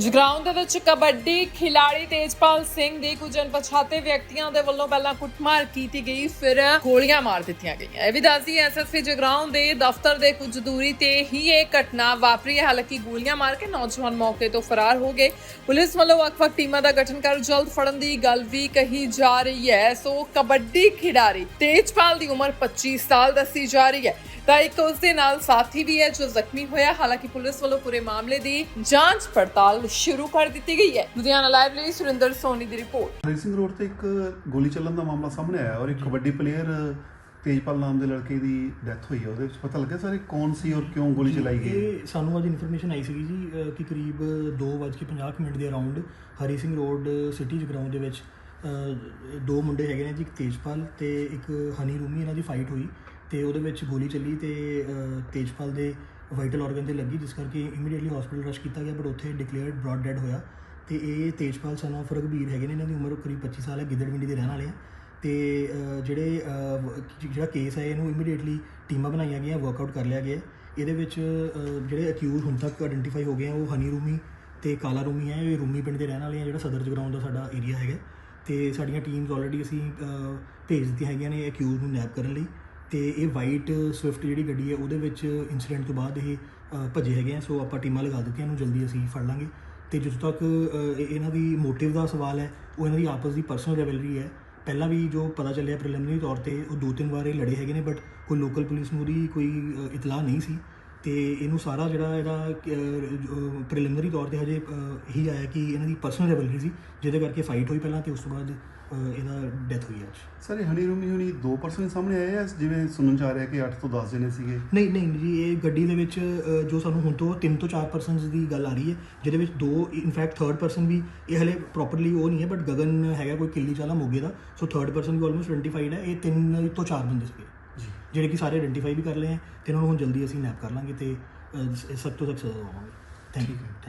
ਜਗਰਾਉਂ ਦੇ ਵਿੱਚ ਕਬੱਡੀ ਖਿਲਾੜੀ ਤੇਜਪਾਲ ਸਿੰਘ ਦੀ ਕੁਝ ਅਣਪਛਾਤੇ ਵਿਅਕਤੀਆਂ ਦੇ ਵੱਲੋਂ ਪਹਿਲਾਂ ਕੁੱਟਮਾਰ ਕੀਤੀ ਗਈ, ਫਿਰ ਗੋਲੀਆਂ ਮਾਰ ਦਿੱਤੀਆਂ ਗਈਆਂ। ਇਹ ਵੀ ਦੱਸਦੀ ਐਸਐਸਪੀ ਜਗਰਾਉਂ ਦੇ ਦਫ਼ਤਰ ਦੇ ਕੁਝ ਦੂਰੀ ਤੇ ਹੀ ਇਹ ਘਟਨਾ ਵਾਪਰੀ ਹੈ। ਹਾਲਾਂਕਿ ਗੋਲੀਆਂ ਮਾਰ ਕੇ ਨੌਜਵਾਨ ਮੌਕੇ ਤੋਂ ਫਰਾਰ ਹੋ ਗਏ। ਪੁਲਿਸ ਵੱਲੋਂ ਵੱਖ-ਵੱਖ ਟੀਮਾਂ ਦਾ ਗਠਨ ਕਰ ਜਲਦ ਫੜਨ ਦੀ ਗੱਲ ਵੀ ਕਹੀ ਜਾ ਰਹੀ ਹੈ ਸੋ ਕਬੱਡੀ ਖਿਡਾਰੀ ਤੇਜਪਾਲ ਦੀ ਉਮਰ 25 ਸਾਲ ਦੱਸੀ ਜਾ ਰਹੀ ਹੈ ਤਾਂ ਇੱਕ ਉਸ ਦੇ ਨਾਲ ਸਾਥੀ ਵੀ ਹੈ ਜੋ ਜ਼ਖਮੀ ਹੋਇਆ। ਹਾਲਾਂਕਿ ਪੁਲਿਸ ਵੱਲੋਂ ਪੂਰੇ ਮਾਮਲੇ ਦੀ ਜਾਂਚ ਪੜਤਾਲ ਸ਼ੁਰੂ ਕਰ ਦਿੱਤੀ ਗਈ ਹੈ। ਲੁਧਿਆਣਾ ਲਾਈਵ ਲਈ ਸੁਰਿੰਦਰ ਸੋਨੀ ਦੀ ਰਿਪੋਰਟ। ਰੇਸਿੰਗ ਰੋਡ ਤੇ ਇੱਕ ਗੋਲੀ ਚੱਲਣ ਦਾ ਮਾਮਲਾ ਸਾਹਮਣੇ ਆਇਆ ਔਰ ਇੱਕ ਕਬੱਡੀ ਪਲੇਅਰ ਤੇਜਪਾਲ ਨਾਮ ਦੇ ਲੜਕੇ ਦੀ ਡੈਥ ਹੋਈ ਹੈ। ਉਹਦੇ ਵਿੱਚ ਪਤਾ ਲੱਗਿਆ ਸਾਰੇ ਕੌਣ ਸੀ ਔਰ ਕਿਉਂ ਗੋਲੀ ਚਲਾਈ ਗਈ? ਇਹ ਸਾਨੂੰ ਅੱਜ ਇਨਫੋਰਮੇਸ਼ਨ ਆਈ ਸੀਗੀ ਜੀ ਕਿ ਕਰੀਬ 2:50 ਮਿੰਟ ਦੇ around Hari Singh road city Jagraon ਦੇ ਵਿੱਚ ਦੋ ਮੁੰਡੇ ਹੈਗੇ ਨੇ ਜੀ ਇੱਕ ਤੇਜਪਾਲ ਤੇ ਇੱਕ ਹਨੀ ਰੂਮੀ ਇਹਨਾਂ ਦੀ ਫਾਈਟ ਹੋਈ। ਤੇ ਉਹਦੇ ਵਿੱਚ ਗੋਲੀ ਚੱਲੀ ਤੇ ਤੇਜਪਾਲ ਦੇ ਵਾਈਟਲ ਆਰਗਨ ਤੇ ਲੱਗੀ, ਜਿਸ ਕਰਕੇ ਇਮੀਡੀਏਟਲੀ ਹਸਪੀਟਲ ਰਸ਼ ਕੀਤਾ ਗਿਆ ਬਟ ਉੱਥੇ ਡਿਕਲੇਅਰਡ ਬ੍ਰੌਡ ਡੈਡ ਹੋਇਆ। ਤੇ ਇਹ ਤੇਜਪਾਲ ਸਨ ਆਫ ਰਘਬੀਰ ਹੈਗੇ ਨੇ, ਇਹਨਾਂ ਦੀ ਉਮਰ ਕਰੀਬ 25 ਸਾਲ ਹੈ, ਗਿੱਦੜਵਿੰਡੀ ਦੇ ਰਹਿਣ ਵਾਲੇ ਆ। ਤੇ ਜਿਹੜੇ ਜਿਹੜਾ ਕੇਸ ਹੈ, ਇਹਨੂੰ ਇਮੀਡੀਏਟਲੀ ਟੀਮਾਂ ਬਣਾਈਆਂ ਗਈਆਂ ਵਰਕਆਊਟ ਕਰ ਲਿਆ ਗਿਆ ਇਹਦੇ ਵਿੱਚ ਜਿਹੜੇ ਅਕਿਊਜ਼ ਹੁਣ ਤੱਕ ਆਇਡੈਂਟੀਫਾਈ ਹੋ ਗਏ ਆ, ਉਹ ਹਨੀ ਰੂਮੀ ਤੇ ਕਾਲਾ ਰੂਮੀ ਹੈ, ਇਹ ਰੂਮੀ ਪਿੰਡ ਦੇ ਰਹਿਣ ਵਾਲੇ ਆ, ਜਿਹੜਾ ਸਦਰ ਜਗਰਾਉਂ ਦਾ ਸਾਡਾ ਏਰੀਆ ਹੈਗਾ। ਤੇ ਸਾਡੀਆਂ ਟੀਮਸ ਆਲਰੇਡੀ ਅਸੀਂ ਭੇਜ ਦਿੱਤੀਆਂ ਹੈਗੀਆਂ ਨੇ ਅਕਿਊਜ਼ ਨੂੰ ਨੈਪ ਕਰਨ ਲਈ। ਤੇ ਇਹ ਵਾਈਟ ਸਵਿਫਟ ਜਿਹੜੀ ਗੱਡੀ ਹੈ ਉਹਦੇ ਵਿੱਚ ਇਨਸੀਡੈਂਟ ਤੋਂ ਬਾਅਦ ਇਹ ਅਹ, ਭੱਜੇ ਹੈਗੇ ਆ ਸੋ ਆਪਾਂ ਟੀਮਾਂ ਲਗਾ ਦਿੱਤੀਆਂ ਇਹਨੂੰ ਜਲਦੀ ਅਸੀਂ ਫੜ ਲਾਂਗੇ। ਤੇ ਜਦੋਂ ਤੱਕ ਇਹਨਾਂ ਦੀ ਮੋਟਿਵ ਦਾ ਸਵਾਲ ਹੈ ਉਹ ਇਹਨਾਂ ਦੀ ਆਪਸ ਦੀ ਪਰਸਨਲ ਰਿਵੈਲਰੀ ਹੈ। ਪਹਿਲਾਂ ਵੀ ਜੋ ਪਤਾ ਚੱਲਿਆ ਪ੍ਰੀਲਿਮਿਨਰੀ ਤੌਰ ਤੇ ਉਹ ਦੋ ਤਿੰਨ ਵਾਰ ਇਹ ਲੜੇ ਹੈਗੇ ਨੇ ਬਟ ਕੋਈ ਲੋਕਲ ਪੁਲਿਸ ਨੂੰ ਉਹਦੀ ਕੋਈ ਇਤਲਾਹ ਨਹੀਂ ਸੀ। ਤੇ ਇਹਨੂੰ ਸਾਰਾ ਜਿਹੜਾ ਇਹਦਾ ਪ੍ਰੀਲਿਮਿਨਰੀ ਤੌਰ ਤੇ ਹਜੇ ਇਹੀ ਆਇਆ ਕਿ ਇਹਨਾਂ ਦੀ ਪਰਸਨਲ ਰਿਵੈਲਰੀ ਸੀ ਜਿਹਦੇ ਕਰਕੇ ਫਾਈਟ ਹੋਈ ਪਹਿਲਾਂ ਤੇ ਉਸ ਤੋਂ ਬਾਅਦ ਇਹਦਾ ਡੈਥ ਹੋਈ ਅੱਜ। ਸਾਰੇ ਹਨੀ ਰੂਮੀ ਹੁਣੀ ਦੋ ਪਰਸਨ ਸਾਹਮਣੇ ਆਏ ਆ? ਜਿਵੇਂ ਸੁਣਨ ਚ ਆ ਰਿਹਾ ਕਿ 8 ਤੋਂ 10 ਜਣੇ ਸੀਗੇ। ਨਹੀਂ ਨਹੀਂ ਜੀ ਇਹ ਗੱਡੀ ਦੇ ਵਿੱਚ ਜੋ ਸਾਨੂੰ ਹੁਣ ਤੋਂ 3 ਤੋਂ 4 ਪਰਸਨਸ ਦੀ ਗੱਲ ਆ ਰਹੀ ਹੈ ਜਿਹਦੇ ਵਿੱਚ ਦੋ ਇਨਫੈਕਟ ਥਰਡ ਪਰਸਨ ਵੀ ਇਹ ਹਲੇ ਪ੍ਰੋਪਰਲੀ ਉਹ ਨਹੀਂ ਹੈ ਬਟ ਗਗਨ ਹੈਗਾ ਕੋਈ ਕਿੱਲੀ ਚਾਲਾ ਮੋਗੇ ਦਾ ਸੋ ਥਰਡ ਪਰਸਨ ਵੀ ਆਲਮੋਸਟ ਆਇਡੈਂਟੀਫਾਈਡ ਹੈ ਇਹ ਤਿੰਨ ਤੋਂ ਚਾਰ ਬੰਦੇ ਸੀਗੇ। ਜਿਹੜੇ ਕਿ ਸਾਰੇ ਆਇਡੈਂਟੀਫਾਈ ਵੀ ਕਰ ਲਏ ਹੈ, ਤੇ ਇਹਨਾਂ ਨੂੰ ਹੁਣ ਜਲਦੀ ਅਸੀਂ ਨੈਪ ਕਰ ਲਾਂਗੇ ਤੇ ਸਖਤ ਤੋਂ ਸਖਤ ਸਜ਼ਾ ਦਵਾਵਾਂਗੇ ਥੈਂਕ ਯੂ ਥੈਂਕ